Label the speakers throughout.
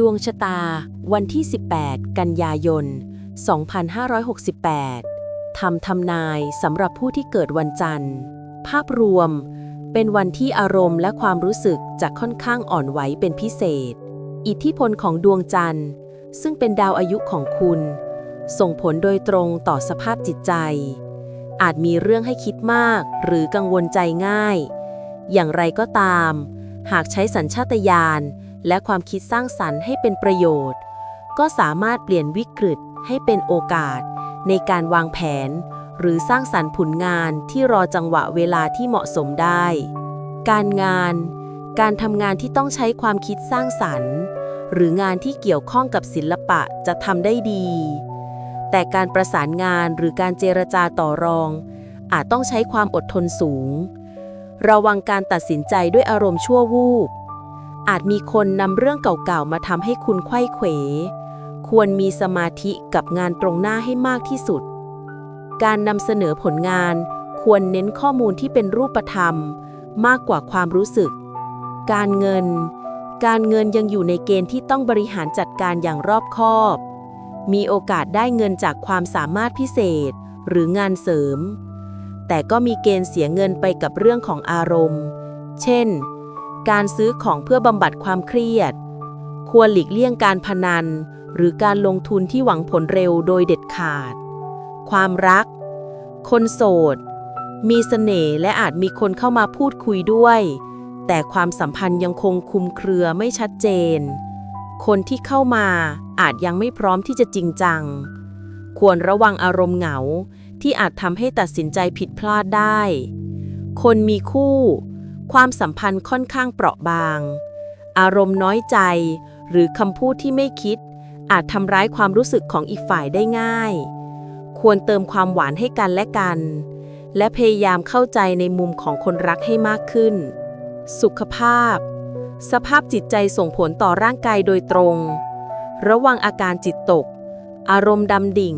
Speaker 1: ดวงชะตา วันที่ 18 กันยายน 2568ทำทำนายสำหรับผู้ที่เกิดวันจันทร์ ภาพรวม เป็นวันที่อารมณ์และความรู้สึกจะค่อนข้างอ่อนไหวเป็นพิเศษ อิทธิพลของดวงจันทร์ ซึ่งเป็นดาวอายุของคุณ ส่งผลโดยตรงต่อสภาพจิตใจ อาจมีเรื่องให้คิดมากหรือกังวลใจง่าย อย่างไรก็ตาม หากใช้สัญชาตญาณ และความคิดสร้างสรรค์ให้เป็นประโยชน์ ก็สามารถเปลี่ยนวิกฤตให้เป็นโอกาส ในการวางแผน หรือสร้างสรรค์ผลงานที่รอจังหวะเวลาที่เหมาะสมได้ การงาน การทำงานที่ต้องใช้ความคิดสร้างสรรค์ หรืองานที่เกี่ยวข้องกับศิลปะจะทำได้ดี แต่การประสานงานหรือการเจรจาต่อรอง อาจต้องใช้ความอดทนสูง ระวังการตัดสินใจด้วยอารมณ์ชั่ววูบ อาจมีคนนำเรื่องเก่าๆ มาทำให้คุณไขว้เขว ควรมีสมาธิกับงานตรงหน้าให้มากที่สุด การนำเสนอผลงาน ควรเน้นข้อมูลที่เป็นรูปธรรม มากกว่าความรู้สึก การเงิน การเงินยังอยู่ในเกณฑ์ที่ต้องบริหารจัดการอย่างรอบคอบ มีโอกาสได้เงินจากความสามารถพิเศษ หรืองานเสริม แต่ก็มีเกณฑ์เสียเงินไปกับเรื่องของอารมณ์ เช่น การซื้อของเพื่อบำบัดความเครียด ควรหลีกเลี่ยงการพนัน หรือการลงทุนที่หวังผลเร็วโดยเด็ดขาด ความรัก คนโสด มีเสน่ห์และอาจมีคนเข้ามาพูดคุยด้วย แต่ความสัมพันธ์ยังคงคุมเครือไม่ชัดเจน คนที่เข้ามาอาจยังไม่พร้อมที่จะจริงจัง ควรระวังอารมณ์เหงาที่อาจทำให้ตัดสินใจผิดพลาดได้ คนมีคู่ ความสัมพันธ์ค่อนข้างเปราะบาง อารมณ์น้อยใจ หรือคำพูดที่ไม่คิด อาจทำร้ายความรู้สึกของอีกฝ่ายได้ง่าย ควรเติมความหวานให้กันและกัน และพยายามเข้าใจในมุมของคนรักให้มากขึ้น สุขภาพ สภาพจิตใจส่งผลต่อร่างกายโดยตรง ระวังอาการจิตตก อารมณ์ดำดิ่ง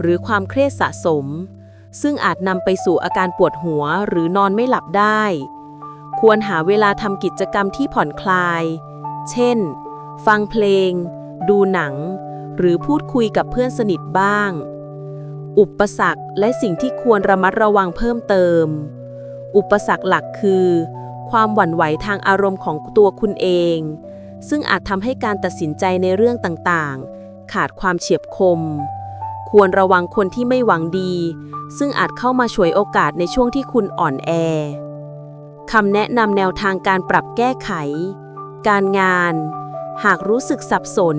Speaker 1: หรือความเครียดสะสมซึ่งอาจนำไปสู่อาการปวดหัวหรือนอนไม่หลับได้ ควรหาเวลาทำกิจกรรมที่ผ่อนคลาย เช่น ฟังเพลง ดูหนัง หรือพูดคุยกับเพื่อนสนิทบ้าง อุปสรรคและสิ่งที่ควรระมัดระวังเพิ่มเติม อุปสรรคหลักคือ ความหวั่นไหวทางอารมณ์ของตัวคุณเอง ซึ่งอาจทำให้การตัดสินใจในเรื่องต่างๆ ขาดความเฉียบคม ควรระวังคนที่ไม่หวังดี ซึ่งอาจเข้ามาฉวยโอกาสในช่วงที่คุณอ่อนแอ คำแนะนำแนวทางการปรับแก้ไข การงาน หากรู้สึกสับสน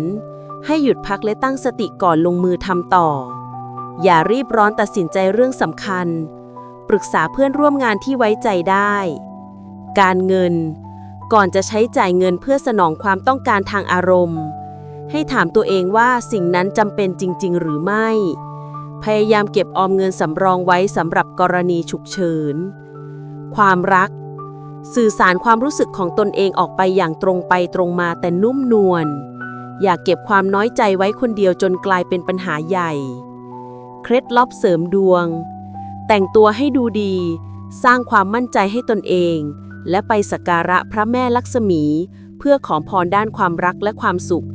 Speaker 1: ให้หยุดพักและตั้งสติก่อนลงมือทำต่อ อย่ารีบร้อนตัดสินใจเรื่องสำคัญ ปรึกษาเพื่อนร่วมงานที่ไว้ใจได้ การเงิน ก่อนจะใช้จ่ายเงินเพื่อสนองความต้องการทางอารมณ์ ให้ถามตัวเองว่าสิ่งนั้นจำเป็นจริง ๆ หรือไม่ พยายามเก็บออมเงินสำรองไว้สำหรับกรณีฉุกเฉิน ความรัก สื่อสารความรู้สึกของตนเองออกไปอย่างตรงไปตรงมาแต่นุ่มนวล อย่าเก็บความน้อยใจไว้คนเดียวจนกลายเป็นปัญหาใหญ่ เคล็ดลับเสริมดวง แต่งตัวให้ดูดี สร้างความมั่นใจให้ตนเอง และไปสักการะพระแม่ลักษมี เพื่อขอพรด้านความรักและความสุข